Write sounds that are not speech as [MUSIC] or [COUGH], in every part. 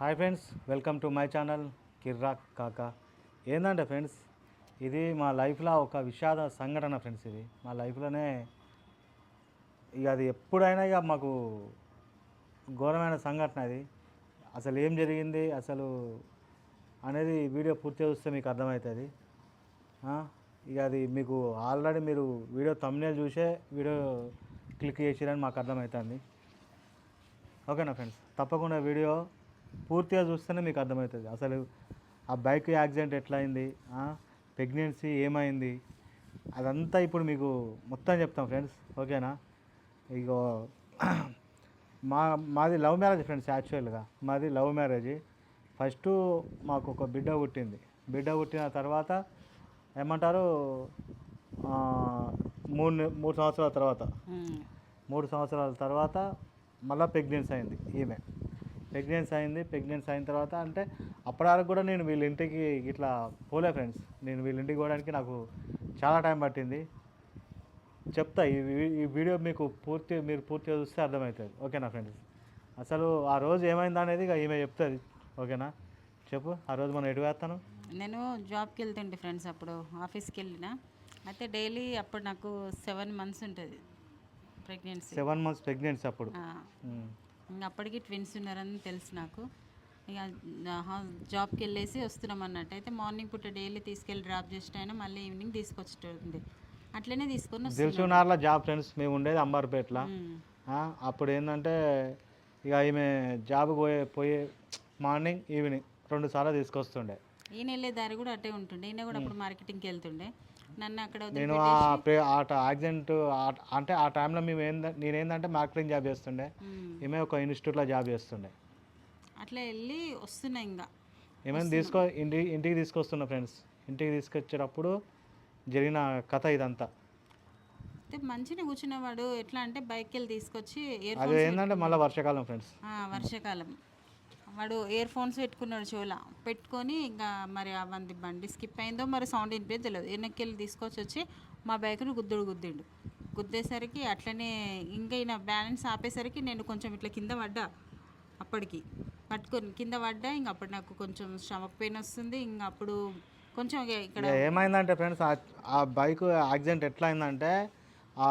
Hi friends welcome to my channel Kirrak Kaka. ఏంటంటే friends ఇది మా లైఫ్లో ఒక విషాద సంఘటన ఫ్రెండ్స్ ఇది. మా లైఫ్లోనే ఇక అది ఎప్పుడైనా ఇక మాకు ఘోరమైన సంఘటన అది. అసలు ఏం జరిగింది అసలు అనేది వీడియో పూర్తి చూస్తే మీకు అర్థమవుతుంది. ఇక అది మీకు ఆల్రెడీ మీరు వీడియో తమ్మునే చూసే వీడియో క్లిక్ చేసిరని మాకు అర్థమవుతుంది. ఓకేనా ఫ్రెండ్స్ తప్పకుండా వీడియో పూర్తిగా చూస్తేనే మీకు అర్థమవుతుంది. అసలు ఆ బైక్ యాక్సిడెంట్ ఎట్లా అయింది ప్రెగ్నెన్సీ ఏమైంది? అదంతా ఇప్పుడు మీకు మొత్తం చెప్తాం ఫ్రెండ్స్ ఓకేనా ఇగో మా మాది లవ్ మ్యారేజ్ ఫ్రెండ్స్ యాక్చువల్గా మాది లవ్ మ్యారేజ్ ఫస్ట్ మాకు ఒక బిడ్డ పుట్టింది. బిడ్డ పుట్టిన తర్వాత ఏమంటారు? మూడు మూడు సంవత్సరాల తర్వాత. మూడు సంవత్సరాల తర్వాత మళ్ళీ ప్రెగ్నెన్సీ అయింది ఈమె. ప్రెగ్నెన్సీ అయింది ప్రెగ్నెన్సీ అయిన తర్వాత అంటే అప్పటివరకు కూడా నేను వీళ్ళ ఇంటికి ఇట్లా పోలే ఫ్రెండ్స్ నేను వీళ్ళ ఇంటికి పోవడానికి నాకు చాలా టైం పట్టింది. చెప్తా ఈ ఈ వీడియో మీకు పూర్తి మీరు పూర్తిగా చూస్తే అర్థమవుతుంది. ఓకేనా ఫ్రెండ్స్ అసలు ఆ రోజు ఏమైంది అనేది ఇక ఈమె చెప్తుంది. ఓకేనా? చెప్పు ఆ రోజు మనం ఎటు వేస్తాను నేను జాబ్కి వెళ్తుండే ఫ్రెండ్స్ అప్పుడు ఆఫీస్కి వెళ్ళిన. అయితే డైలీ అప్పుడు నాకు సెవెన్ మంత్స్ ఉంటుంది ప్రెగ్నెన్సీ సెవెన్ మంత్స్ ప్రెగ్నెన్సీ అప్పుడు? అప్పటికి ట్విన్స్ ఉన్నారని తెలుసు నాకు. ఇక జాబ్కి వెళ్ళేసి వస్తున్నాం అన్నట్టు. అయితే మార్నింగ్ పూట డైలీ తీసుకెళ్ళి డ్రాప్ చేసిన ఆయన మళ్ళీ ఈవినింగ్ తీసుకొచ్చేటుంది అట్లనే తీసుకొని. దిల్సునార్ల జాబ్ ఫ్రెండ్స్ మేము ఉండేది అంబార్పేటలో. అప్పుడు ఏంటంటే ఇక ఈమె జాబ్కి పోయే పోయే మార్నింగ్ ఈవినింగ్ రెండు సార్లు తీసుకొస్తుండే. ఈయన వెళ్ళే దారి కూడా అట్టే ఉంటుండే. ఈయన కూడా అప్పుడు మార్కెటింగ్కి వెళ్తుండే. నన్ను అక్కడ నేను ఆ ప్రే- ఆ యాక్సిడెంట్ అంటే ఆ టైంలో మేము ఏంద నేనేందంటే మార్కెటింగ్ జాబ్ చేస్తుండే. ఈమె ఒక ఇన్స్టిట్యూట్లో జాబ్ చేస్తుండే. అట్లా వెళ్ళి వస్తున్నా ఇంకా ఏమైనా తీసుకో ఇంటి ఇంటికి తీసుకొస్తున్నా ఫ్రెండ్స్ ఇంటికి తీసుకొచ్చేటప్పుడు జరిగిన కథ ఇదంతా. అయితే మంచిగా కూర్చునేవాడు. ఎట్లా అంటే బైక్ వెళ్ళి తీసుకొచ్చి అది ఏంటంటే మళ్ళీ వర్షాకాలం ఫ్రెండ్స్ వర్షాకాలం. వాడు ఇయర్ ఫోన్స్ పెట్టుకున్నాడు చెవుల పెట్టుకొని ఇంకా మరి అవంది బండి స్కిప్ అయిందో మరి సౌండ్ వినిపించదు తెలియదు వెనక్కి వెళ్ళి తీసుకొచ్చి వచ్చి మా బైక్ను గుద్దుడు గుద్దిండు. గుద్దేసరికి అట్లనే ఇంకా ఈయన బ్యాలెన్స్ ఆపేసరికి నేను కొంచెం ఇట్లా కింద పడ్డా అప్పటికి. పట్టుకొని కింద పడ్డా ఇంక అప్పుడు నాకు కొంచెం స్టమక్ పెయిన్ వస్తుంది. ఇంకా అప్పుడు కొంచెం ఇక్కడ ఏమైందంటే ఫ్రెండ్స్ ఆ బైక్ యాక్సిడెంట్ ఎట్లా అయిందంటే ఆ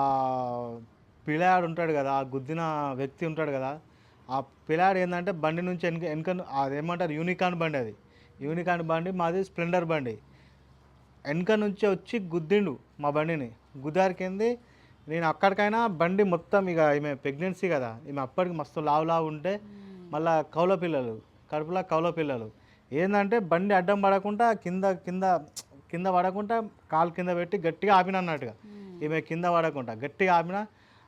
పిల్లాడు ఉంటాడు కదా ఆ గుద్దిన వ్యక్తి ఉంటాడు కదా ఆ పిల్లాడు ఏంటంటే బండి నుంచి వెనక వెనక అదేమంటారు యూనికాన్ బండి అది. యూనికాన్ బండి మాది స్ప్లెండర్ బండి. వెనక నుంచి వచ్చి గుద్దిండు మా బండిని. గుద్దారికింది? నేను అక్కడికైనా బండి మొత్తం ఇక ఈమె ప్రెగ్నెన్సీ కదా. ఈమె అప్పటికి మస్తు లావు లావు ఉంటే మళ్ళా కౌల పిల్లలు కడుపులో కౌల పిల్లలు. ఏంటంటే బండి అడ్డం పడకుండా కింద కింద కింద పడకుండా కాలు కింద పెట్టి గట్టిగా ఆపిన అన్నట్టుగా. ఈమె కింద పడకుండా గట్టిగా ఆపిన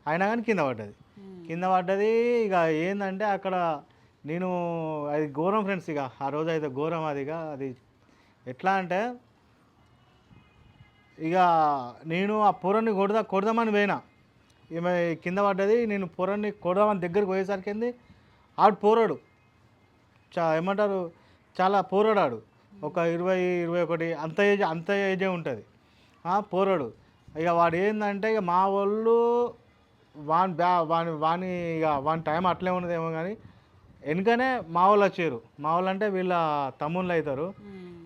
అయినా కానీ కింద పడ్డది. Hmm. కింద పడ్డది. ఇక ఏంటంటే అక్కడ నేను అది ఘోరం ఫ్రెండ్స్ ఇక. ఆ రోజు అయితే ఘోరం అది ఇక. అది ఎట్లా అంటే ఇక నేను ఆ పొరని కొడదా కొడదామని పోయినా. ఈమె కింద పడ్డది. నేను పొరని కొడదామని దగ్గరికి పోయేసరికి ఏంది? ఆడు పోరాడు. చా ఏమంటారు? చాలా పోరాడాడు. ఒక ఇరవై ఇరవై ఒకటి అంత ఏజ్ అంత ఏజే ఉంటుంది. పోరాడు. ఇక వాడు ఏంటంటే ఇక మా వాళ్ళు వాని బ్యా వాని వాని ఇక వాని టైం అట్లే ఉన్నదేమో కానీ వెనుకనే మా వాళ్ళు వచ్చారు మా వాళ్ళు అంటే వీళ్ళ తమ్ముళ్ళు అవుతారు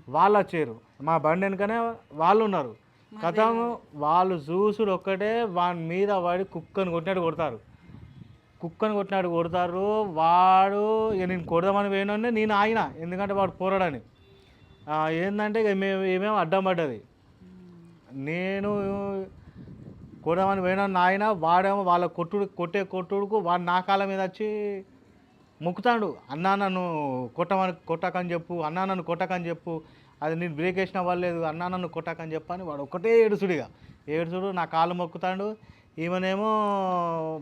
వాళ్ళు వచ్చారు మా బండి వెనుకనే వాళ్ళు ఉన్నారు. కథం వాళ్ళు చూసుడు ఒక్కటే వాని మీద వాడి కుక్కని కొట్టినట్టు కొడతారు. కుక్కని కొట్టినట్టు కొడతారు. వాడు ఇక నేను కొడదామని పోయినా నేను ఆగిన. ఎందుకంటే వాడు పోరాడని. ఆ, ఏందంటే ఇక మేము ఏమేమో అడ్డం పడ్డది. నేను కొడదామని పోయినా నాయన వాడేమో వాళ్ళ కొట్టుడు కొట్టే కొట్టుడుకు వాడు నా కాళ్ళ మీద వచ్చి మొక్కుతాడు. అన్నా నన్ను కొట్టమని కొట్టకని చెప్పు అన్నా నన్ను కొట్టకని చెప్పు అది నేను బ్రేక్ వేసిన వాళ్ళలేదు అన్నా నన్ను కొట్టకని చెప్పు అని వాడు ఒకటే ఏడుసుడిగా ఏడుసుడు నా కాళ్ళు మొక్కుతాడు ఈమెనేమో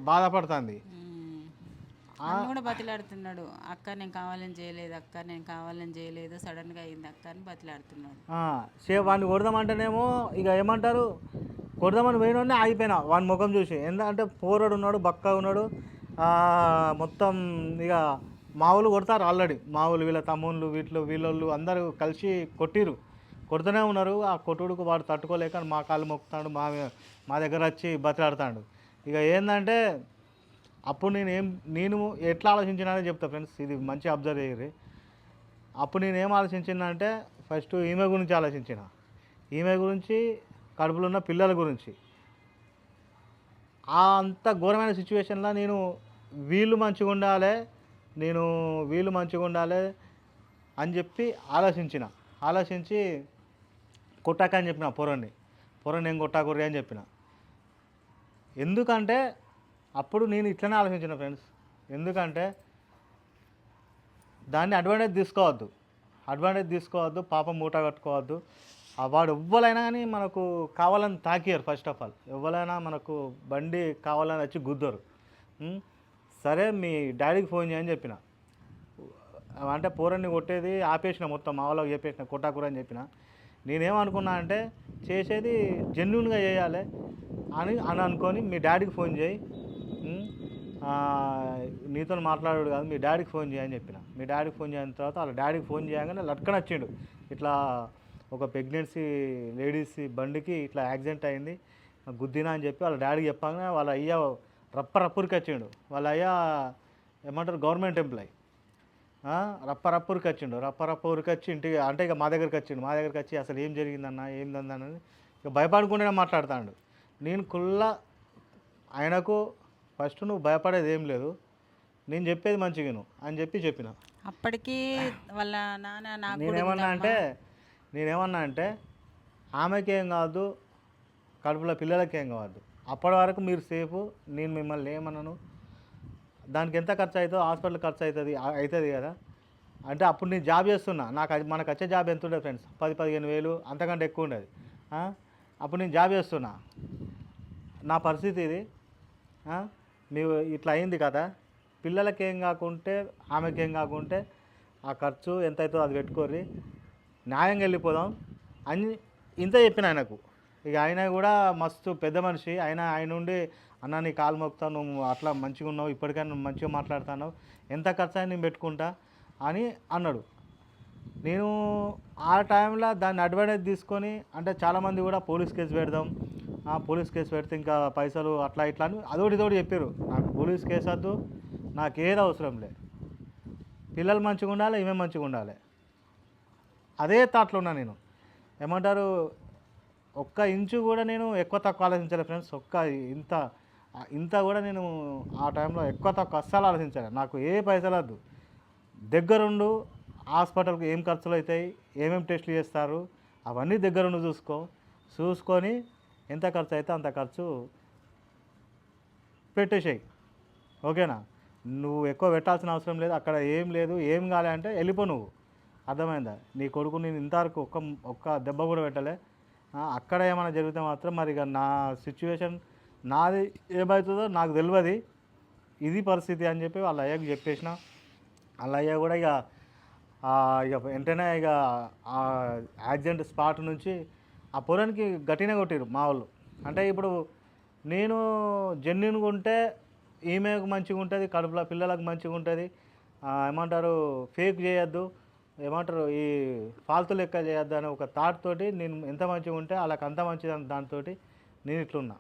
బాధపడుతుంది. కూడా బతిలాడుతున్నాడు. అక్క నేను కావాలని చేయలేదు అక్క నేను కావాలని చేయలేదు సడన్గా అయింది అక్క అని బతిలాడుతున్నాడు. సే వాడిని కొడదామంటేనేమో ఇక ఏమంటారు? కొడదామని పోయినోడనే ఆగిపోయినా వాని ముఖం చూసి. ఎందుకంటే పోరాడు ఉన్నాడు బక్క ఉన్నాడు. మొత్తం ఇక మావులు కొడతారు ఆల్రెడీ. మావులు వీళ్ళ తమ్ముళ్ళు వీటిలో వీళ్ళోళ్ళు అందరూ కలిసి కొట్టిరు కొడుతూనే ఉన్నారు. ఆ కొట్టుడుకు వాడు తట్టుకోలేక మా కాళ్ళు మొక్కుతాడు మా మా దగ్గర వచ్చి బతిలాడతాడు. ఇక ఏంటంటే అప్పుడు నేను ఏం నేను ఎట్లా ఆలోచించినానని చెప్తా ఫ్రెండ్స్. ఇది మంచి అబ్జర్వ్ చేయరు అప్పుడు నేను ఏం ఆలోచించిందంటే ఫస్ట్ ఈమె గురించి ఆలోచించిన. ఈమె గురించి కడుపులో ఉన్న పిల్లల గురించి. ఆ అంత ఘోరమైన సిచ్యువేషన్లో నేను వీళ్ళు మంచిగా ఉండాలి నేను వీళ్ళు మంచిగా ఉండాలి అని చెప్పి ఆలోచించిన. ఆలోచించి కొట్టాక అని చెప్పిన పొరని. పొరని నేను కొట్టాకుర్రి అని చెప్పిన. ఎందుకంటే అప్పుడు నేను ఇట్లనే ఆలోచించిన ఫ్రెండ్స్ ఎందుకంటే దాన్ని అడ్వాంటేజ్ తీసుకోవద్దు. అడ్వాంటేజ్ తీసుకోవద్దు పాపం మూట కట్టుకోవద్దు. ఆ వాడు ఎవ్వరైనా కానీ మనకు కావాలని తాకియరు ఫస్ట్ ఆఫ్ ఆల్ ఎవ్వరైనా మనకు బండి కావాలని వచ్చి గుద్దరు. సరే మీ డాడీకి ఫోన్ చేయని చెప్పిన. అంటే పోరన్ని కొట్టేది ఆపేసిన మొత్తం మా చెప్పేసిన కొట్టాకూర అని చెప్పిన. నేనేమనుకున్నా అంటే చేసేది జెన్యున్గా చేయాలి అని అని అనుకొని మీ డాడీకి ఫోన్ చేయి. నీతో మాట్లాడాడు కాదు మీ డాడీకి ఫోన్ చేయని చెప్పిన. మీ డాడీకి ఫోన్ చేసిన తర్వాత వాళ్ళ డాడీకి ఫోన్ చేయగానే లట్కన వచ్చిండు. ఇట్లా ఒక ప్రెగ్నెన్సీ లేడీస్ బండికి ఇట్లా యాక్సిడెంట్ అయింది. గుద్దినా అని చెప్పి వాళ్ళ డాడీకి చెప్పగానే వాళ్ళ అయ్య రప్ప రప్పురికి వచ్చిండు. వాళ్ళ అయ్య ఏమంటారు? Government employee. రప్ప రప్పూరికి వచ్చిండు. రప్ప రప్ప ఊరికి వచ్చి ఇంటికి అంటే ఇక మా దగ్గరికి వచ్చిండు. మా దగ్గరికి వచ్చి అసలు ఏం జరిగిందన్న ఏందన్న ఇక భయపడుకుంటూనే మాట్లాడుతాడు. నేను కుల్ల ఆయనకు ఫస్ట్ నువ్వు భయపడేది ఏం లేదు. నేను చెప్పేది మంచిగా అని చెప్పి చెప్పిన. అప్పటికి వాళ్ళ నాన్న నేనేమన్నా. అంటే నేనేమన్నా అంటే ఆమెకేం కాదు కడుపులో పిల్లలకేం కావద్దు అప్పటి వరకు మీరు సేఫ్ నేను మిమ్మల్ని ఏమన్నాను దానికి ఎంత ఖర్చు అవుతుందో హాస్పిటల్ ఖర్చు అవుతుంది అవుతుంది కదా. అంటే అప్పుడు నేను జాబ్ చేస్తున్నా. నాకు అది మనకు వచ్చే జాబ్ ఎంత ఉండదు ఫ్రెండ్స్? పది పదిహేను వేలు అంతకంటే ఎక్కువ ఉండేది. అప్పుడు నేను జాబ్ చేస్తున్నా. నా పరిస్థితి ఇది. నీవు ఇట్లా అయింది కదా. పిల్లలకేం కాకుంటే ఆమెకేం కాకుంటే ఆ ఖర్చు ఎంత అవుతుందో అది పెట్టుకోర్రి. న్యాయంగా వెళ్ళిపోదాం. అని ఇంత చెప్పిన ఆయనకు. ఇక ఆయన కూడా మస్తు పెద్ద మనిషి. ఆయన ఆయన ఉండి అన్న నీ కాలు మోపుతా నువ్వు అట్లా మంచిగా ఉన్నావు ఇప్పటికైనా నువ్వు మంచిగా మాట్లాడుతున్నావు ఎంత ఖర్చు అయినా నేను పెట్టుకుంటా అని అన్నాడు. నేను ఆ టైంలో దాన్ని అడ్వాంటేజ్ తీసుకొని అంటే చాలామంది కూడా పోలీస్ కేసు పెడదాం ఆ పోలీస్ కేసు పెడితే ఇంకా పైసలు అట్లా ఇట్లా అని అదోటి ఇదొకటి చెప్పారు. నాకు పోలీస్ కేసు వద్దు నాకు ఏది అవసరం లే. పిల్లలు మంచిగా ఉండాలి ఈమె మంచిగా ఉండాలి. అదే థాట్లో ఉన్నా నేను. ఏమంటారు? ఒక్క ఇంచు కూడా నేను ఎక్కువ తక్కువ ఆలోచించాలి ఫ్రెండ్స్ ఒక్క ఇంత ఇంత కూడా నేను ఆ టైంలో ఎక్కువ తక్కువ అస్సలు ఆలోచించాలి. నాకు ఏ పైసలు వద్దు. దగ్గరుండు హాస్పిటల్కి ఏం ఖర్చులు అవుతాయి ఏమేమి టెస్టులు చేస్తారు అవన్నీ దగ్గరుండి చూసుకో. చూసుకొని ఎంత ఖర్చు అయితే అంత ఖర్చు పెట్టేసేయి. ఓకేనా? నువ్వు ఎక్కువ పెట్టాల్సిన అవసరం లేదు. అక్కడ ఏం లేదు. ఏం కాలే అంటే వెళ్ళిపో నువ్వు. అర్థమైందా? నీ కొడుకు నేను ఇంతవరకు ఒక్క ఒక్క దెబ్బ కూడా పెట్టలే. అక్కడ ఏమైనా జరిగితే మాత్రం మరి ఇక నా సిచ్యువేషన్ నాది ఏమవుతుందో నాకు తెలియదు ఇది పరిస్థితి అని చెప్పి వాళ్ళ అయ్యకు చెప్పేసిన. వాళ్ళ అయ్య కూడా ఇక ఇక వెంటనే ఇక యాక్సిడెంట్ స్పాట్ నుంచి ఆ పొలానికి గట్టినే కొట్టారు మా వాళ్ళు. అంటే ఇప్పుడు నేను జెన్యున్గా ఉంటే ఈమెకు మంచిగా ఉంటుంది కడుపులో పిల్లలకు మంచిగా ఉంటుంది. ఏమంటారు ఫేక్ చేయొద్దు. ఏమంటారు ఈ ఫాల్తు లెక్క చేయొద్దని ఒక థాట్ తోటి నేను ఎంత మంచిగా ఉంటే వాళ్ళకి అంత మంచిది అని దాంతో నేను ఇట్లున్నా.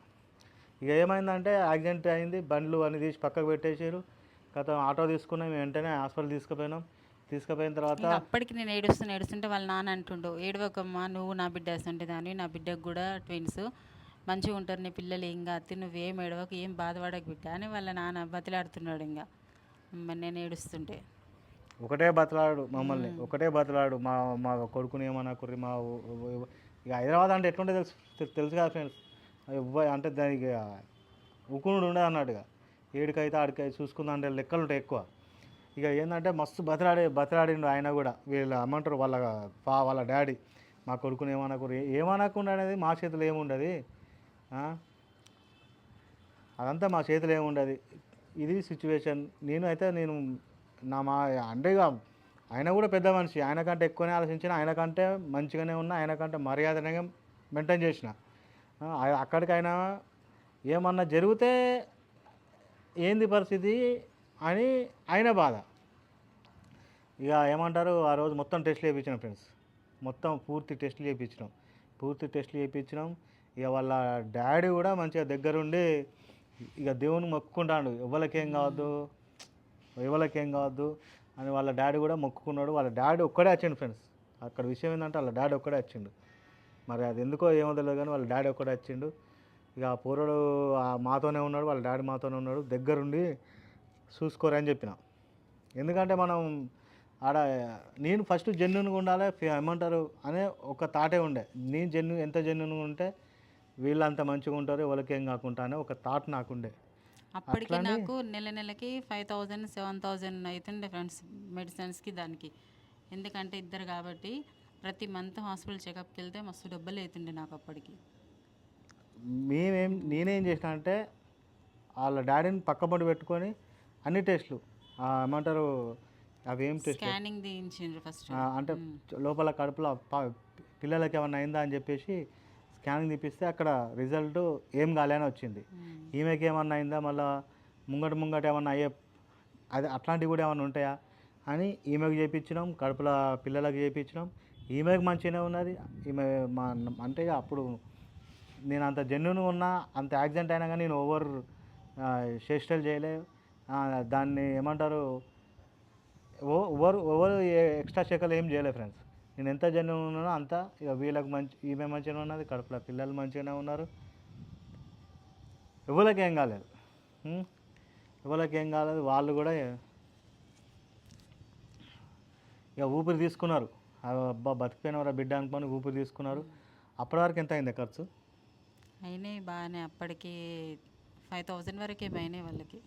ఇక ఏమైందంటే యాక్సిడెంట్ అయింది బండ్లు అన్ని తీసి పక్కకు పెట్టేసారు గత ఆటో తీసుకున్నాం మేము వెంటనే హాస్పిటల్ తీసుకుపోయినాం. తీసుకుపోయిన తర్వాత అప్పటికి నేను ఏడుస్తున్నా ఏడుస్తుంటే వాళ్ళ నాన్న అంటుండు ఏడవకమ్మా నువ్వు నా బిడ్డ వేస్తుంటే దాన్ని నా బిడ్డకు కూడా ట్విన్స్ మంచిగా ఉంటారు నీ పిల్లలు ఏం కాదు నువ్వేం ఏడవకు ఏం బాధపడకు బిడ్డ అని వాళ్ళ నాన్న బతిలాడుతున్నాడు ఇంకా. నేను ఏడుస్తుంటే. ఒకటే బతలాడు మమ్మల్ని ఒకటే బతలాడు. మా మా కొడుకుని ఏమన్నా కుర్రి మా ఇక హైదరాబాద్ అంటే ఎట్లుంటే తెలుసు తెలుసు కదా ఫ్రెండ్స్ అంటే దానికి ఉకునుడు ఉండదు అన్నట్టుగా ఏడికైతే ఆడికైతే చూసుకుందా అంటే లెక్కలు ఉంటాయి ఎక్కువ. ఇక ఏంటంటే మస్తు బతలాడే బతలాడిండు ఆయన కూడా. వీళ్ళ అమ్మంటారు వాళ్ళ పా వాళ్ళ డాడీ. మా కొడుకుని ఏమనకూరు ఏమనకుండా అనేది మా చేతిలో ఏముండదు? అదంతా మా చేతిలో ఏముండదు? ఇది సిచ్యువేషన్ నేను అయితే నేను నా మా అంటే ఇక ఆయన కూడా పెద్ద మనిషి. ఆయన కంటే ఎక్కువనే ఆలోచించిన ఆయన కంటే మంచిగానే ఉన్నా ఆయన కంటే మర్యాదనే మెయింటైన్ చేసిన. అక్కడికైనా ఏమన్నా జరిగితే ఏంది పరిస్థితి అని ఆయన బాధ. ఇక ఏమంటారు ఆ రోజు మొత్తం టెస్ట్లు చేయించినాం ఫ్రెండ్స్. మొత్తం పూర్తి టెస్ట్లు చేయించినాం పూర్తి టెస్ట్లు చేయించినాం ఇక వాళ్ళ డాడీ కూడా మంచిగా దగ్గరుండి ఇక దేవుని మొక్కుకుంటాడు. ఎవరికేం కావద్దు? ఎవరికేం కావద్దు అని వాళ్ళ డాడీ కూడా మొక్కుకున్నాడు. వాళ్ళ డాడీ ఒక్కడే వచ్చిండు ఫ్రెండ్స్ అక్కడ విషయం ఏంటంటే వాళ్ళ డాడీ ఒక్కడే వచ్చిండు మరి అది ఎందుకో ఏమో తెలియదు కానీ వాళ్ళ డాడీ ఒక్కడే వచ్చిండు ఇక ఆ పూర్వడు ఆ మాతోనే ఉన్నాడు వాళ్ళ డాడీ మాతోనే ఉన్నాడు. దగ్గరుండి చూసుకోరని చెప్పిన. ఎందుకంటే మనం ఆడ నేను ఫస్ట్ జెన్యున్గా ఉండాలి ఏమంటారు అనే ఒక థాటే ఉండే. నేను జెన్యు ఎంత జెన్యున్గా ఉంటే వీళ్ళంత మంచిగా ఉంటారు ఎవరికి ఏం కాకుండా అనే ఒక థాట్ నాకుండే అప్పటికి నాకు నెల నెలకి ఫైవ్ థౌజండ్ సెవెన్ థౌజండ్ అవుతుండే ఫ్రెండ్స్ మెడిసిన్స్కి దానికి. ఎందుకంటే ఇద్దరు కాబట్టి ప్రతి మంత్ హాస్పిటల్ చెకప్కి వెళ్తే మస్తు డబ్బులు అవుతుండే నాకు అప్పటికి. మేమేం నేనేం చేసిన అంటే వాళ్ళ డాడీని పక్కపొంటి పెట్టుకొని అన్ని టెస్టులు. ఏమంటారు అవి టెస్ట్ స్కానింగ్ తీయించిండ్రు ఫస్ట్. అంటే లోపల కడుపులో పిల్లలకి ఏమన్నా అయిందా అని చెప్పేసి స్కానింగ్ తీపిస్తే అక్కడ రిజల్ట్ ఏం కాలేని వచ్చింది. ఈమెకి ఏమన్నా అయిందా? మళ్ళా ముంగట ముంగట ఏమన్నా అయ్యే అది అట్లాంటివి కూడా ఏమన్నా ఉంటాయా? అని ఈమెకు చేయించినాం కడుపులో పిల్లలకు చేయించినాం ఈమెకు మంచిగానే ఉన్నది. ఈమె మా అంటే అప్పుడు నేను అంత జెన్యున్గా ఉన్నా అంత యాక్సిడెంట్ అయినా కానీ నేను ఓవర్ చేష్టలు చేయలే దాన్ని ఏమంటారు? ఓ ఓవర్ ఓవర్ ఎక్స్ట్రా చెక్కలు ఏం చేయలేదు ఫ్రెండ్స్. నేను ఎంత జన్యున్ ఉన్నానో అంత ఇక వీళ్ళకి మంచి ఈమె మంచిగానే ఉన్నది కడుపులో పిల్లలు మంచిగానే ఉన్నారు. ఎవరికి ఏం కాలేదు? ఎవరికి ఏం కాలేదు వాళ్ళు కూడా ఇక ఊపిరి తీసుకున్నారు. అబ్బా బతికిపోయినవరా బిడ్డ అనుకొని ఊపిరి తీసుకున్నారు. అప్పటి వరకు ఎంత అయింది ఖర్చు? అయినాయి బాగానే అప్పటికి ఫైవ్ థౌజండ్ వరకే అయినాయి వాళ్ళకి.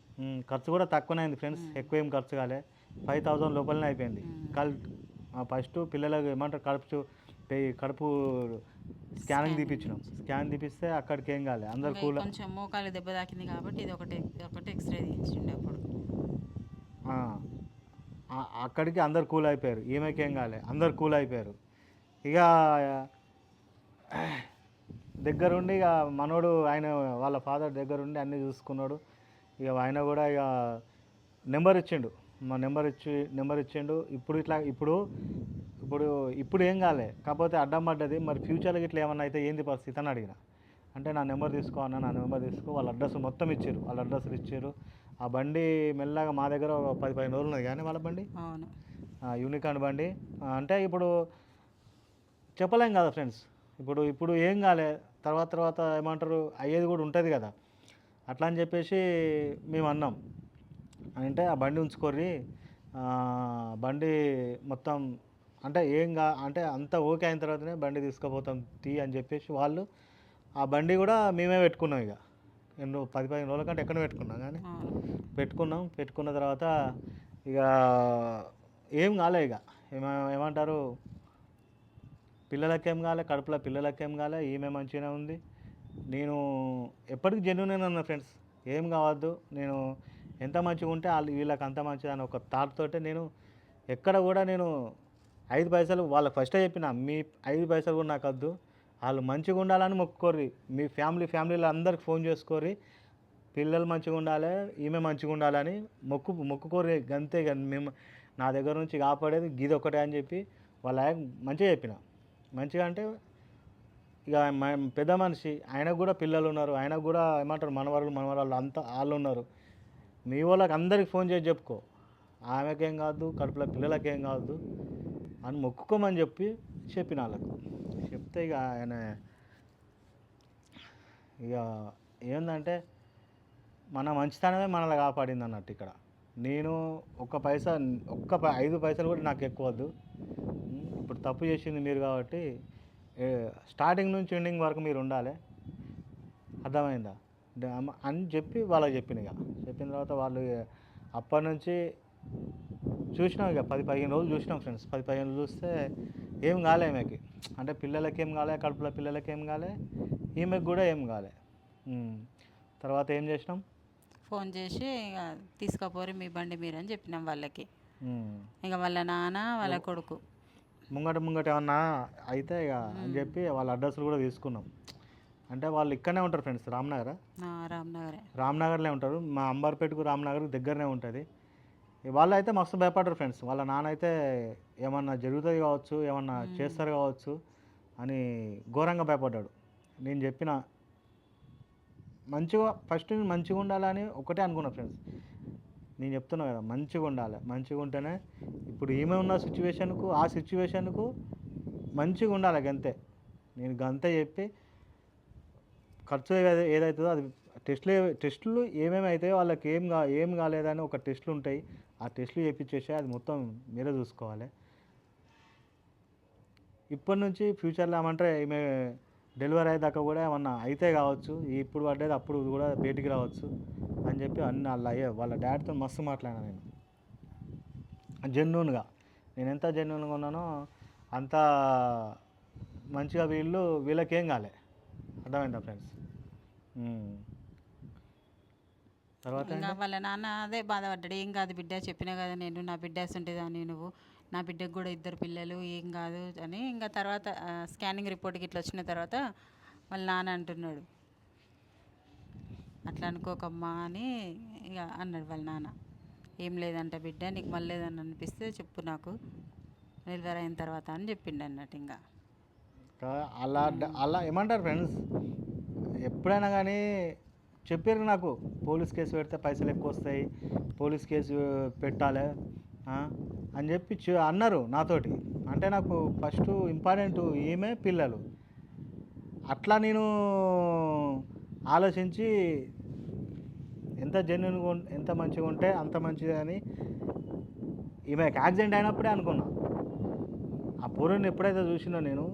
ఖర్చు కూడా తక్కువనే అయింది ఫ్రెండ్స్. ఎక్కువ ఏం ఖర్చు కాలే. ఫైవ్ థౌజండ్ లోపలనే అయిపోయింది. కల్ ఫస్ట్ పిల్లలకు ఏమంటారు కడుపు కడుపు స్కానింగ్ తీపించినాం స్కాన్ తీపిస్తే అక్కడికి ఏం కాలే అందరు కూల కొంచెం మోకాలు దెబ్బ తాకింది కాబట్టి ఇది ఒకటి ఒకటి ఎక్స్రే తీయించిండే అప్పుడు. అక్కడికి అందరు కూల్ అయిపోయారు ఈమెకి ఏం కాలే అందరు కూల్ అయిపోయారు ఇక దగ్గరుండి ఇక మనోడు ఆయన వాళ్ళ ఫాదర్ దగ్గరుండి అన్నీ చూసుకున్నాడు. ఇక ఆయన కూడా ఇక నెంబర్ ఇచ్చిండు. మా నెంబర్ ఇచ్చి నెంబర్ ఇచ్చిండు. ఇప్పుడు ఇట్లా ఇప్పుడు ఇప్పుడు ఇప్పుడు ఏం కాలే. కాకపోతే అడ్డం పడ్డది. మరి ఫ్యూచర్లో ఇట్లా ఏమన్నా అయితే ఏంది పరిస్థితి అని అడిగిన. అంటే నా నెంబర్ తీసుకో అన్న నా నెంబర్ తీసుకో. వాళ్ళ అడ్రస్ మొత్తం ఇచ్చారు వాళ్ళ అడ్రస్లు ఇచ్చారు ఆ బండి మెల్లగా మా దగ్గర ఒక పది పదిహేను రోజులు ఉన్నది కానీ వాళ్ళ బండి. యూనికార్న్ బండి. అంటే ఇప్పుడు చెప్పలేం కదా ఫ్రెండ్స్. ఇప్పుడు ఇప్పుడు ఏం కాలే. తర్వాత తర్వాత ఏమంటారు? అయ్యేది కూడా ఉంటుంది కదా. అట్లా అని చెప్పేసి మేము అన్నాం. అంటే ఆ బండి ఉంచుకోర్రి బండి మొత్తం అంటే ఏం కా అంటే అంత ఓకే అయిన తర్వాతనే బండి తీసుకుపోతాం తీ అని చెప్పేసి వాళ్ళు ఆ బండి కూడా మేమే పెట్టుకున్నాం ఇక. ఎన్నో పది పదిహేను రోజుల కంటే ఎక్కడ పెట్టుకున్నాం కానీ పెట్టుకున్నాం. పెట్టుకున్న తర్వాత ఇక ఏం కాలే ఇక. ఏమ ఏమంటారు? పిల్లలకేం కాలే కడుపులో పిల్లలకేం కాలే ఈమె మంచిగానే ఉంది. నేను ఎప్పటికీ జెన్యున్ ఉన్నా ఫ్రెండ్స్. ఏం కావద్దు. నేను ఎంత మంచిగా ఉంటే వాళ్ళు వీళ్ళకి అంత మంచిది అని ఒక థాట్ తోటే నేను ఎక్కడ కూడా నేను ఐదు పైసలు వాళ్ళకి ఫస్టే చెప్పిన మీ ఐదు పైసలు కూడా నాకు వద్దు. వాళ్ళు మంచిగా ఉండాలని మొక్కుకోర్రి. మీ ఫ్యామిలీ ఫ్యామిలీలో అందరికి ఫోన్ చేసుకోర్రి. పిల్లలు మంచిగా ఉండాలి ఈమె మంచిగా ఉండాలని మొక్కు మొక్కుకోరి అంతే కానీ మేము నా దగ్గర నుంచి కాపాడేది గిది ఒకటే అని చెప్పి వాళ్ళ ఆయన మంచిగా చెప్పిన. మంచిగా అంటే ఇక పెద్ద మనిషి ఆయనకు కూడా పిల్లలు ఉన్నారు. ఆయనకు కూడా ఏమంటారు మనవరులు మనవరాలు అంతా వాళ్ళు ఉన్నారు. మీ వాళ్ళకి అందరికి ఫోన్ చేసి చెప్పుకో. ఆమెకేం కాదు కడుపులో పిల్లలకేం కాదు అని మొక్కుకోమని చెప్పి చెప్పిన వాళ్ళకు. చెప్తే ఇక ఆయన ఇక ఏంటంటే మన మంచితనమే మనల్ని కాపాడింది అన్నట్టు ఇక్కడ. నేను ఒక్క పైసా ఒక్క పై- ఐదు పైసలు కూడా నాకు ఎక్కువ వద్దు. ఇప్పుడు తప్పు చేసింది మీరు కాబట్టి స్టార్టింగ్ నుంచి ఎండింగ్ వరకు మీరు ఉండాలి. అర్థమైందా? అని చెప్పి వాళ్ళకి చెప్పిన ఇక. చెప్పిన తర్వాత వాళ్ళు అప్పటి నుంచి చూసినాం ఇక. పది పదిహేను రోజులు చూసినాం ఫ్రెండ్స్. పది పదిహేను రోజులు చూస్తే ఏం కాలే ఈమెకి అంటే పిల్లలకి ఏం కాలే కడుపులో పిల్లలకి ఏం కాలే ఈమెకి కూడా ఏం కాలే. తర్వాత ఏం చేసినాం? ఫోన్ చేసి ఇక తీసుకపోరి మీ బండి మీరు అని చెప్పినాం వాళ్ళకి. ఇక వాళ్ళ నాన్న వాళ్ళ కొడుకు. ముంగట ముంగట ఏమన్నా అయితే ఇక అని చెప్పి వాళ్ళ అడ్రస్లు కూడా తీసుకున్నాం. అంటే వాళ్ళు ఇక్కడనే ఉంటారు ఫ్రెండ్స్ రామ్నగర్? రామ్నగరే. రామ్నగర్లో ఉంటారు. మా అంబర్పేటకు రామ్నగర్ దగ్గరనే ఉంటుంది. వాళ్ళు అయితే మస్తు భయపడరు ఫ్రెండ్స్. వాళ్ళ నాన్న అయితే ఏమన్నా జరుగుతుంది కావచ్చు ఏమన్నా చేస్తారు కావచ్చు అని ఘోరంగా భయపడ్డాడు. నేను చెప్పిన మంచిగా ఫస్ట్ మంచిగా ఉండాలని ఒకటే అనుకున్నా ఫ్రెండ్స్. నేను చెప్తున్నా కదా మంచిగా ఉండాలి. మంచిగా ఉంటేనే ఇప్పుడు ఈమె ఉన్న సిచ్యువేషన్కు ఆ సిచ్యువేషన్కు మంచిగా ఉండాలి గంతే. నేను గంతే చెప్పి ఖర్చు ఏదైతుందో అది టెస్టులు టెస్టులు ఏమేమి అవుతాయో వాళ్ళకి ఏం కా ఏం కాలేదని ఒక టెస్టులు ఉంటాయి. ఆ టెస్టులు చేయించేసి అది మొత్తం మీరే చూసుకోవాలి. ఇప్పటి నుంచి ఫ్యూచర్లో ఏమంటే ఈమె డెలివరీ అయ్యేదాకా కూడా ఏమన్నా అయితే కావచ్చు ఇప్పుడు పడ్డేది అప్పుడు కూడా బయటికి రావచ్చు అని చెప్పి అన్ని వాళ్ళ అయ్యే వాళ్ళ డాడీతో మస్తు మాట్లాడినా నేను. జెన్యున్గా. నేను ఎంత జెన్యున్గా ఉన్నానో అంత మంచిగా వీళ్ళు వీళ్ళకేం కాలే. అర్థమైందా ఫ్రెండ్స్? తర్వాత ఇంకా వాళ్ళ నాన్న అదే బాధపడ్డాడు. ఏం కాదు బిడ్డ చెప్పినా కదా నేను నా బిడ్డ అని నువ్వు. నా బిడ్డకు కూడా ఇద్దరు పిల్లలు ఏం కాదు అని ఇంకా తర్వాత స్కానింగ్ రిపోర్ట్కి ఇట్లా వచ్చిన తర్వాత వాళ్ళ నాన్న అంటున్నాడు. అట్లా అనుకోకమ్మా అని ఇక అన్నాడు వాళ్ళ నాన్న. ఏం లేదంట బిడ్డ నీకు మళ్ళీ ఏదన్నా అనిపిస్తే చెప్పు నాకు. డెలివరీ అయిన తర్వాత అని చెప్పిండు అన్నట్టు ఇంకా. అలా అలా ఏమంటారు ఫ్రెండ్స్ ఎప్పుడైనా కానీ చెప్పారు నాకు పోలీస్ కేసు పెడితే పైసలు ఎక్కువ వస్తాయి పోలీస్ కేసు పెట్టాలి అని చెప్పి చె- అన్నారు నాతోటి. అంటే నాకు ఫస్ట్ ఇంపార్టెంట్ ఈమె పిల్లలు. అట్లా నేను ఆలోచించి ఎంత జెన్యున్గా ఎంత మంచిగా ఉంటే అంత మంచిది అని ఈమెకి యాక్సిడెంట్ అయినప్పుడే అనుకున్నా. ఆ పూరని ఎప్పుడైతే చూసినా నేను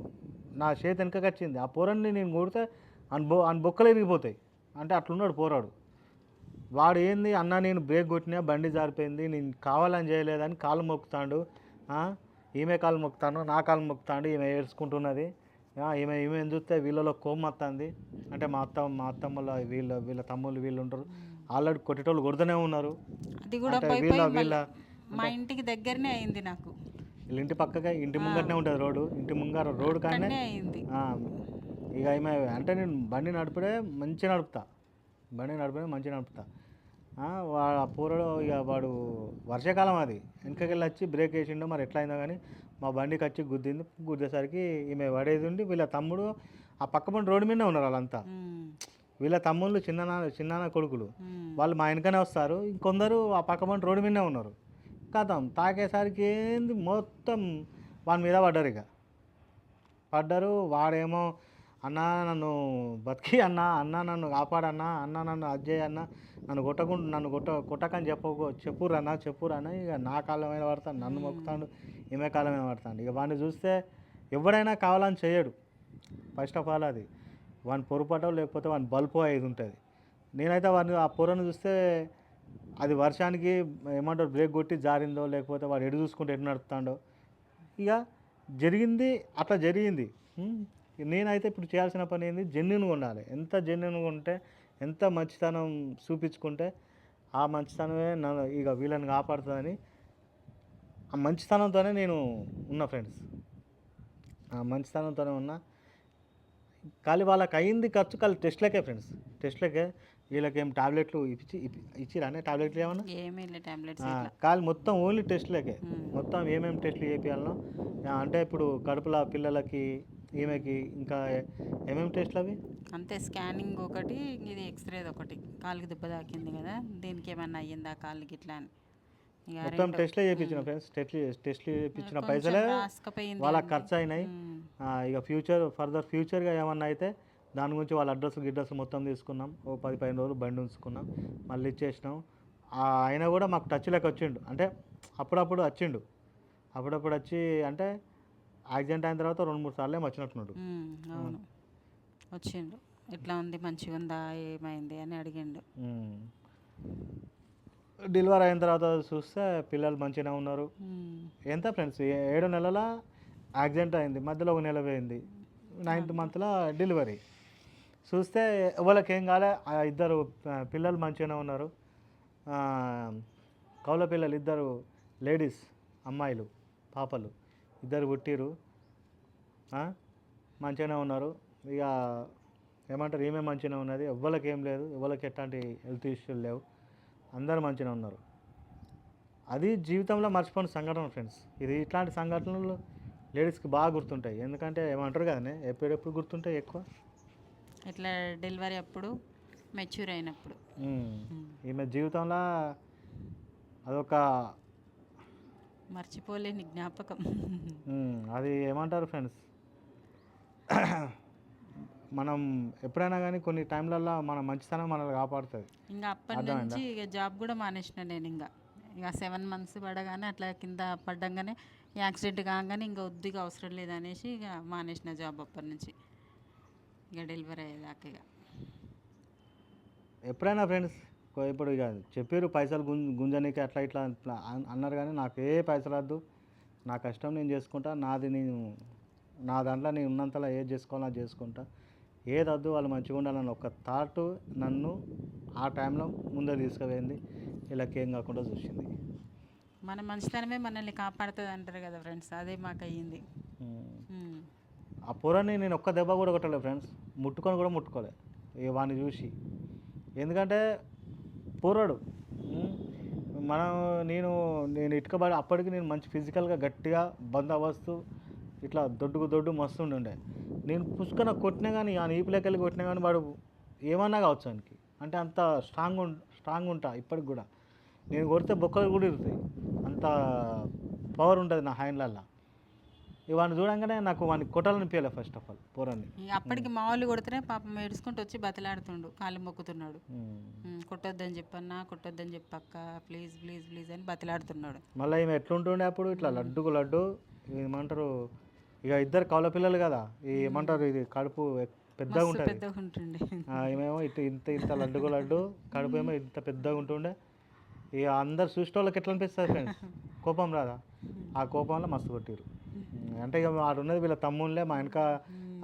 నా చేతి వెనకకి వచ్చింది ఆ పూరని నేను కొడితే అని బొ అని బొక్కలు ఇరిగిపోతాయి. అంటే అట్లున్నాడు పోరాడు. వాడు ఏంది అన్న నేను బ్రేక్ కొట్టినా బండి జారిపోయింది నేను కావాలని చేయలేదని కాలు మొక్కుతాడు. ఈమె కాలు మొక్కుతాను నా కాలు మొక్కుతాడు ఈమె ఏడ్చుకుంటున్నది. ఈమె ఈమె చూస్తే వీళ్ళలో కోపం వస్తుంది అంటే మా అత్త మా అత్తమ్మల వీళ్ళ వీళ్ళ తమ్ముళ్ళు వీళ్ళు ఉంటారు. ఆల్రెడీ కొట్టేటోళ్ళు కొడుతూనే ఉన్నారు. అది కూడా వీళ్ళ వీళ్ళ మా ఇంటికి దగ్గరనే అయింది నాకు. వీళ్ళ ఇంటి పక్కగా ఇంటి ముంగటనే ఉంటుంది రోడ్డు. ఇంటి ముంగర రోడ్డు కానీ అయింది. ఇక ఈమె అంటే నేను బండి నడిపడే మంచిగా నడుపుతా. బండి నడిపడే మంచిగా నడుపుతా. ఆ, వా ఆ పూరడు ఇక వాడు వర్షాకాలం అది. వెనకకెళ్ళి వచ్చి బ్రేక్ వేసిండో. మరి ఎట్లా అయిందో కానీ మా బండికి వచ్చి గుద్దింది. గుద్దేసరికి ఈమె పడేది ఉండి వీళ్ళ తమ్ముడు ఆ పక్క పంట రోడ్డు మీదనే ఉన్నారు వాళ్ళంతా. వీళ్ళ తమ్ముళ్ళు చిన్న చిన్న కొడుకులు. వాళ్ళు మా వెనకనే వస్తారు. ఇంకొందరు ఆ పక్క పంట రోడ్డు మీదనే ఉన్నారు. కథం. తాకేసరికి ఏంది? మొత్తం వాని మీద పడ్డారు ఇక. పడ్డారు. వాడేమో అన్న నన్ను బతికి అన్న అన్న నన్ను కాపాడన్నా అన్న నన్ను అజ్జయ్ అన్న నన్ను కొట్టకుండా నన్ను కొట్ట కొట్టకని చెప్పకు చెప్పురన్నా చెప్పురన్నా ఇక నా కాలం మీద పడతాను నన్ను మొక్కుతాడు ఈమె కాలం మీద పడతాడు. ఇక వాడిని చూస్తే ఎవడైనా కావాలని చేయడు. ఫస్ట్ ఆఫ్ ఆల్ అది. వాని పొరపాటో లేకపోతే వాని బల్పో అయ్యేది ఉంటుంది. నేనైతే వాడిని ఆ పొరను చూస్తే అది వర్షానికి ఏమంటారు బ్రేక్ కొట్టి జారిందో లేకపోతే వాడు ఎడు చూసుకుంటే ఎటు నడుపుతాడో ఇక జరిగింది అట్లా జరిగింది. నేనైతే ఇప్పుడు చేయాల్సిన పని ఏంది? జెన్యున్గా ఉండాలి. ఎంత జెన్యున్గా ఉంటే ఎంత మంచితనం చూపించుకుంటే ఆ మంచితనమే నన్ను ఇక వీళ్ళని కాపాడుతుందని ఆ మంచితనంతోనే నేను ఉన్నా ఫ్రెండ్స్ ఆ మంచితనంతోనే ఉన్నా ఖాళీ వాళ్ళకి అయింది ఖర్చు ఖాళీ టెస్ట్లకే ఫ్రెండ్స్ టెస్ట్లకే వీళ్ళకేం టాబ్లెట్లు ఇచ్చి ఇచ్చిరానే టాబ్లెట్లు ఏమన్నా? కాదు మొత్తం ఓన్లీ టెస్ట్లకే. మొత్తం ఏమేమి టెస్ట్లు చేపియాలనో ఆ, అంటే ఇప్పుడు కడుపుల పిల్లలకి ఈమెకి ఇంకా ఏమేమి టెస్ట్లు అవి? అంతే స్కానింగ్ ఒకటి ఇది ఎక్స్రేది ఒకటి. కాలుకి దెబ్బ తాకింది కదా దీనికి ఏమన్నా అయ్యిందా కాలుకి ఇట్లా అని. మొత్తం టెస్ట్లే చేయించిన ఫ్రెండ్స్? టెస్ట్లు టెస్ట్లు చేయించిన పైసలే? వాళ్ళకి. ఖర్చు అయినాయి ఇక ఫ్యూచర్ ఫర్దర్ ఫ్యూచర్గా ఏమన్నా అయితే దాని గురించి వాళ్ళ అడ్రస్ గిడ్రస్ మొత్తం తీసుకున్నాం. ఓ పది పదిహేను రోజులు బండి ఉంచుకున్నాం. మళ్ళీ ఇచ్చేసినాం. ఆ, ఆయన కూడా మాకు టచ్లోకి వచ్చిండు. అంటే అప్పుడప్పుడు వచ్చిండు. అప్పుడప్పుడు వచ్చి అంటే యాక్సిడెంట్ అయిన తర్వాత రెండు మూడు సార్లు ఏమో వచ్చినట్టున్నాడు అవును. వచ్చిండు. ఎట్లా ఉంది? మంచిగా ఉందా? ఏమైంది? అని అడిగిండు. డెలివరీ అయిన తర్వాత చూస్తే పిల్లలు మంచిగానే ఉన్నారు. ఎంత ఫ్రెండ్స్? ఏడు నెలల యాక్సిడెంట్ అయింది. మధ్యలో ఒక నెల పోయింది. నైన్త్ మంత్లో డెలివరీ. చూస్తే వాళ్ళకి ఏం కాలే. ఆ ఇద్దరు పిల్లలు మంచిగానే ఉన్నారు. కౌల పిల్లలు ఇద్దరు లేడీస్ అమ్మాయిలు పాపలు. ఇద్దరు పుట్టిరు మంచిగానే ఉన్నారు. ఇక ఏమంటారు? ఏమేమి మంచిగానే ఉన్నది. ఎవ్వరికి ఏం లేదు. ఎవ్వరికి ఎట్లాంటి హెల్త్ ఇష్యూలు లేవు. అందరూ మంచిగానే ఉన్నారు. అది జీవితంలో మర్చిపోయిన సంఘటన ఫ్రెండ్స్. ఇది ఇట్లాంటి సంఘటనలు లేడీస్కి బాగా గుర్తుంటాయి. ఎందుకంటే ఏమంటారు కదనే? ఎప్పుడెప్పుడు గుర్తుంటాయి ఎక్కువ. ఇట్లా డెలివరీ అప్పుడు మెచ్యూర్ అయినప్పుడు. ఈమె జీవితంలో అదొక మర్చిపోలేని జ్ఞాపకం. అది ఏమంటారు ఫ్రెండ్స్? మనం ఎప్పుడైనా కానీ కొన్ని టైంలలో మన మంచితనం మనల్ని కాపాడుతుంది. ఇంకా అప్పటి? నుంచి ఇక జాబ్ కూడా మానేసిన నేను ఇంకా. ఇక సెవెన్ మంత్స్ పడగానే అట్లా కింద పడ్డంగానే యాక్సిడెంట్ కాగానే ఇంకా వద్దుగా అవసరం లేదనేసి ఇక మానేసిన జాబ్ అప్పటి నుంచి. ఇక డెలివరీ అయ్యేదాకా ఇక. ఎప్పుడైనా ఫ్రెండ్స్ ఇప్పుడు ఇక. చెప్పారు పైసలు గుంజ గుంజనీకి అట్లా ఇట్లా ఇట్లా అన్- అన్నారు కానీ నాకు ఏ పైసలు వద్దు. నా కష్టం నేను చేసుకుంటా. నాది నేను నా దాంట్లో నేను ఉన్నంతలో ఏది చేసుకోవాలో అది చేసుకుంటా. ఏది వద్దు వాళ్ళు మంచిగా ఉండాలని ఒక థాట్ నన్ను ఆ టైంలో ముందే తీసుకుపోయింది. వీళ్ళకి ఏం కాకుండా చూసింది. మన మంచితనమే మనల్ని కాపాడుతుంది అంటారు కదా ఫ్రెండ్స్. అదే మాకు అయ్యింది. ఆ పొరని నేను ఒక్క దెబ్బ కూడా కొట్టలేదు ఫ్రెండ్స్. ముట్టుకొని కూడా ముట్టుకోలే. వాడిని చూసి. ఎందుకంటే పూర్వడు ఉమ్, మనం నేను నేను ఇటుకబడి అప్పటికి నేను మంచి ఫిజికల్గా గట్టిగా బందోబస్తు ఇట్లా దొడ్డుకు దొడ్డు మస్తు ఉండే నేను పుష్కన కొట్టినా కానీ ఆ ఈపులకెళ్ళి కొట్టినా కానీ వాడు ఏమన్నా కావచ్చు ఆయనకి. అంటే అంత స్ట్రాంగ్ స్ట్రాంగ్ ఉంటా ఇప్పటికి కూడా. నేను కొడితే బొక్కలు కూడా ఇరుతాయి. అంత పవర్ ఉంటుంది నా హ్యాండ్లల్లో వాడిని చూడంగానే నాకు వాడిని కొట్టాలనిపించలే ఫస్ట్ ఆఫ్ ఆల్ పూరాన్ని. అప్పటికి మా వాళ్ళు కొడితేనే పాపం ఏడుచుకుంటూ వచ్చి బతలాడుతుండు కాళ్ళు మొక్కుతున్నాడు. కొట్టొద్దని చెప్పన్నా కొట్టొద్దని చెప్పక్క ప్లీజ్ ప్లీజ్ ప్లీజ్ అని బతలాడుతున్నాడు. మళ్ళీ ఈమె ఎట్లుంటుండే అప్పుడు? ఇట్లా లడ్డుకు లడ్డు ఏమంటారు ఇక ఇద్దరు కౌల పిల్లలు కదా ఈ ఏమంటారు ఇది కడుపు పెద్దగా ఉంటుంది. పెద్దగా ఉంటుండే. ఏమేమో ఇటు ఇంత ఇంత లడ్డుకు లడ్డు కడుపు ఏమో ఇంత పెద్దగా ఉంటుండే. ఇక అందరు చూసిన వాళ్ళకి ఎట్లా అనిపిస్తుంది ఫ్రెండ్స్ కోపం రాదా? ఆ కోపంలో మస్తు కొట్టిరు అంటే ఇక ఆడు ఉన్నది వీళ్ళ తమ్ముళ్ళే మా వెనక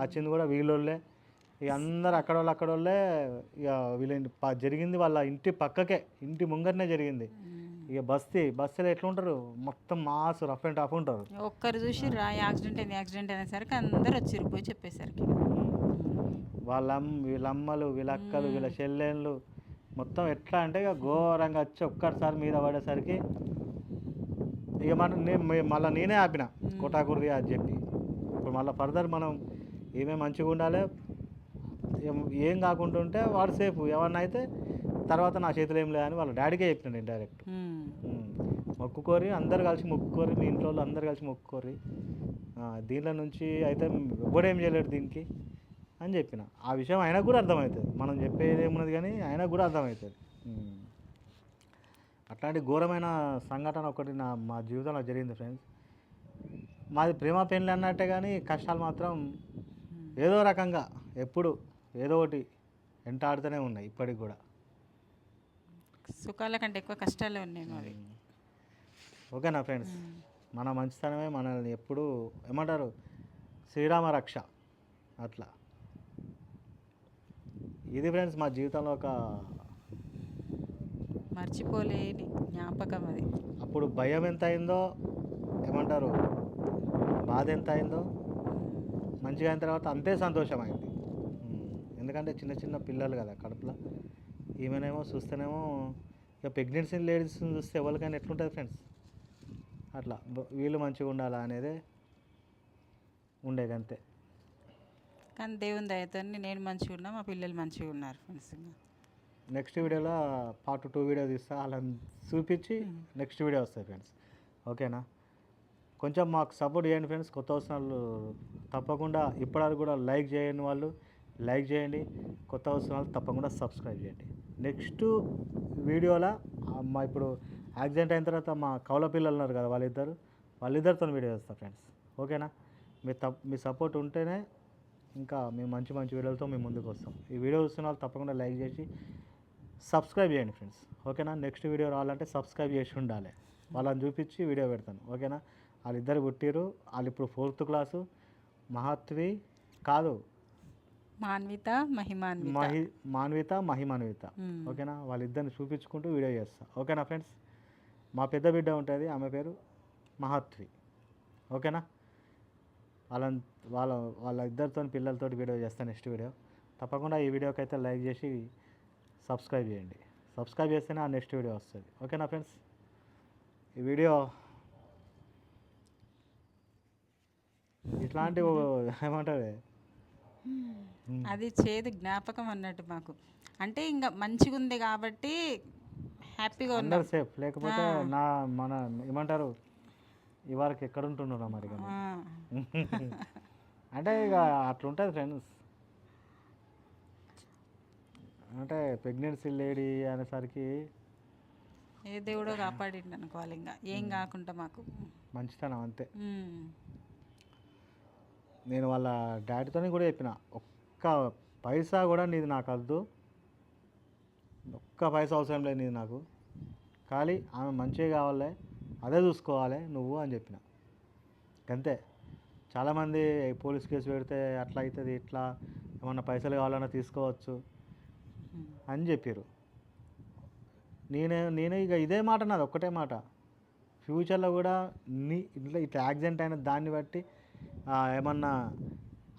వచ్చింది కూడా వీళ్ళోళ్ళే. ఇక అందరు అక్కడ వాళ్ళు అక్కడ వాళ్ళే ఇక వీళ్ళ జరిగింది వాళ్ళ ఇంటి పక్కకే ఇంటి ముంగరనే జరిగింది. ఇక బస్తీ బస్తీలో ఎట్లా ఉంటారు మొత్తం మాస్ రఫ్ అండ్ టఫ్ ఉంటారు. ఒక్కరు చూసి రా యాక్సిడెంట్ అయింది యాక్సిడెంట్ అనేసరికి అందరు వచ్చిరు పోయి చెప్పేసరికి. వాళ్ళ అమ్మ వీళ్ళ అమ్మలు వీళ్ళ అక్కలు వీళ్ళ చెల్లెళ్ళు మొత్తం ఎట్లా అంటే ఇక ఘోరంగా వచ్చి ఒక్కసారి మీద పడేసరికి ఇక మన నేను మళ్ళీ నేనే ఆపిన. కొటాకుర్రి అని చెప్పి. ఇప్పుడు మళ్ళీ ఫర్దర్ మనం ఏమే మంచిగా ఉండాలి ఏం- కాకుండా ఉంటే వాడు సేఫ్. ఏమన్నా అయితే తర్వాత నా చేతిలో ఏం లేదని వాళ్ళ డాడీకే చెప్పిన నేను డైరెక్ట్. మొక్కుకోరి అందరు కలిసి మొక్కుకోరి మీ ఇంట్లో వాళ్ళు అందరు కలిసి మొక్కుకోరి. ఆ, దీంట్లో నుంచి అయితే ఎవడేం చేయలేడు దీనికి అని చెప్పిన. ఆ విషయం ఆయనకు కూడా అర్థమవుతుంది. మనం చెప్పేది ఏమున్నది కానీ ఆయనకు కూడా అర్థమవుతుంది. అట్లాంటి ఘోరమైన సంఘటన ఒకటి నా మా జీవితంలో జరిగింది ఫ్రెండ్స్. మాది ప్రేమ పెళ్ళి అన్నట్టే కానీ కష్టాలు మాత్రం ఏదో రకంగా ఎప్పుడు ఏదో ఒకటి వెంటాడుతూనే ఉన్నాయి ఇప్పటికి కూడా. సుఖాల కంటే ఎక్కువ కష్టాలే ఉన్నాయి మావి. ఓకేనా ఫ్రెండ్స్? మన మంచితనమే మనల్ని ఎప్పుడు ఏమంటారు? శ్రీరామ రక్ష అట్లా. ఇది ఫ్రెండ్స్ మా జీవితంలో ఒక మర్చిపోలేని జ్ఞాపకం అది. అప్పుడు భయం ఎంత అయిందో ఏమంటారు? బాధ ఎంత అయిందో మంచిగా అయిన తర్వాత అంతే సంతోషం అయింది ఎందుకంటే చిన్న చిన్న పిల్లలు కదా కడుపులో. ఈమెనేమో చూస్తేనేమో ఇక ప్రెగ్నెన్సీ లేడీస్ని చూస్తే ఎవరికైనా ఎట్లుంటుంది ఫ్రెండ్స్ అట్లా. వీళ్ళు మంచిగా ఉండాలా అనేది ఉండేది అంతే కానీ దేవుని దయతో నేను మంచిగా ఉన్నా మా పిల్లలు మంచిగా ఉన్నారు ఫ్రెండ్స్ నెక్స్ట్ వీడియోలో పార్ట్ టూ వీడియో తీస్తా వాళ్ళని చూపించి నెక్స్ట్ వీడియో వస్తాయి ఫ్రెండ్స్. ఓకేనా? కొంచెం మాకు సపోర్ట్ చేయండి ఫ్రెండ్స్. కొత్త వచ్చిన వాళ్ళు తప్పకుండా ఇప్పటివరకు కూడా లైక్ చేయని వాళ్ళు లైక్ చేయండి. కొత్త వచ్చిన వాళ్ళు తప్పకుండా సబ్స్క్రైబ్ చేయండి. నెక్స్ట్ వీడియోలో మా ఇప్పుడు యాక్సిడెంట్ అయిన తర్వాత మా కౌల పిల్లలు ఉన్నారు కదా వాళ్ళిద్దరు. వాళ్ళిద్దరితో వీడియో చేస్తా ఫ్రెండ్స్. ఓకేనా? మీ తప్ మీ సపోర్ట్ ఉంటేనే ఇంకా మేము మంచి మంచి వీడియోలతో మేము ముందుకు వస్తాం. ఈ వీడియో చూస్తున్న వాళ్ళు తప్పకుండా లైక్ చేసి సబ్స్క్రైబ్ చేయండి ఫ్రెండ్స్. ఓకేనా? నెక్స్ట్ వీడియో రావాలంటే సబ్స్క్రైబ్ చేసి ఉండాలి. వాళ్ళని చూపించి వీడియో పెడతాను. ఓకేనా? వాళ్ళిద్దరు పుట్టిరు వాళ్ళు ఇప్పుడు ఫోర్త్ క్లాసు. మహత్వి కాదు. మాన్విత మహిమాన్విత. మహి మాన్విత మహిమాన్విత. ఓకేనా? వాళ్ళిద్దరిని చూపించుకుంటూ వీడియో చేస్తా. ఓకేనా ఫ్రెండ్స్? మా పెద్ద బిడ్డ ఉంటుంది. ఆమె పేరు మహత్వి. ఓకేనా? వాళ్ళ వాళ్ళ వాళ్ళ ఇద్దరితో పిల్లలతో వీడియో చేస్తాను నెక్స్ట్ వీడియో. తప్పకుండా ఈ వీడియోకి అయితే లైక్ చేసి సబ్స్క్రైబ్ చేయండి. సబ్స్క్రైబ్ చేస్తేనే ఆ నెక్స్ట్ వీడియో వస్తుంది. ఓకేనా ఫ్రెండ్స్? ఈ వీడియో ఇట్లాంటి ఏమంటారు? అది చేదు జ్ఞాపకం అన్నట్టు మాకు. అంటే ఇంకా మంచిగా ఉంది కాబట్టి హ్యాపీగా ఉన్నాం. అందరు సేఫ్. లేకపోతే నా మన ఏమంటారు? ఇవాళకి ఎక్కడ ఉంటున్నారా మరి. [LAUGHS] అంటే ఇక అట్లుంటుంది ఫ్రెండ్స్. అంటే ప్రెగ్నెన్సీ లేడీ అనేసరికి ఏ దేవుడో కాపాడిండు అనుకోవాలి ఇంకా. ఏం కాకుండా మాకు. మంచితనం అంతే. నేను వాళ్ళ డాడీతోని కూడా చెప్పిన ఒక్క పైసా కూడా నీది నాకు వద్దు. ఒక్క పైసా అవసరం లేదు నీది నాకు. ఖాళీ ఆమె మంచిగా కావాలి అదే చూసుకోవాలి నువ్వు అని చెప్పిన. అంతే చాలామంది పోలీస్ కేసు పెడితే అట్లా అవుతుంది ఇట్లా. ఏమన్నా పైసలు కావాలన్నా తీసుకోవచ్చు. అని చెప్పారు నేనే నేనే ఇక ఇదే మాట నాది ఒక్కటే మాట. ఫ్యూచర్లో కూడా నీ ఇట్లా ఇట్లా యాక్సిడెంట్ అయిన దాన్ని బట్టి ఏమన్నా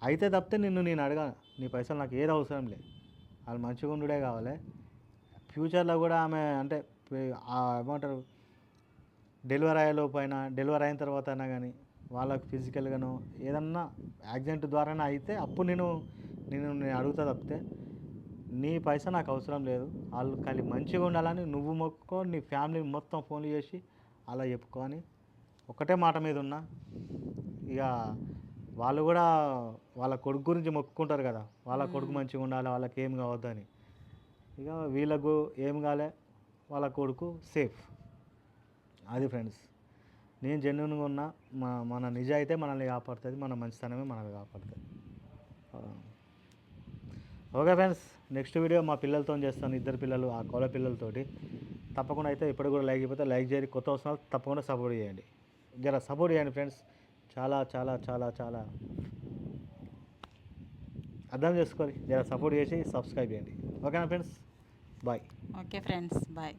అయితే తప్పితే నిన్ను నేను అడగా నీ పైసలు నాకు ఏది అవసరం లేదు వాళ్ళు మంచిగా ఉండుడే కావాలి. ఫ్యూచర్లో కూడా ఆమె అంటే ఏమంటారు డెలివరీ అయ్యే అయినా డెలివరీ అయిన తర్వాత అయినా కానీ వాళ్ళకి ఫిజికల్గానో ఏదన్నా యాక్సిడెంట్ ద్వారానే అయితే అప్పుడు నేను నేను నేను అడుగుతా తప్పితే నీ పైసా నాకు అవసరం లేదు. వాళ్ళు ఖాళీ మంచిగా ఉండాలని నువ్వు మొక్కుకో నీ ఫ్యామిలీ మొత్తం ఫోన్లు చేసి అలా చెప్పుకో అని ఒకటే మాట మీద ఉన్నా. ఇక వాళ్ళు కూడా వాళ్ళ కొడుకు గురించి మొక్కుకుంటారు కదా. వాళ్ళ కొడుకు మంచిగా ఉండాలి వాళ్ళకి ఏం కావద్దని. ఇక వీళ్ళకు ఏం కాలే వాళ్ళ కొడుకు సేఫ్. అది ఫ్రెండ్స్. నేను జెన్యున్గా ఉన్నా మన మన నిజాయితే మనల్ని కాపాడుతుంది మన మంచితనమే మనల్ని కాపాడుతుంది. Okay friends. నెక్స్ట్ వీడియో మా పిల్లలతో చేస్తాను ఇద్దరు పిల్లలు ఆ కోల పిల్లలతోటి. తప్పకుండా అయితే ఇప్పుడు కూడా లైక్ అయిపోతే లైక్ చేయండి. కొత్త వస్తున్నా తప్పకుండా సపోర్ట్ చేయండి. జర సపోర్ట్ చేయండి ఫ్రెండ్స్. చాలా చాలా చాలా చాలా. అర్థం చేసుకోవాలి. జర సపోర్ట్ చేసి సబ్స్క్రైబ్ చేయండి. ఓకేనా friends? Bye. Okay friends bye.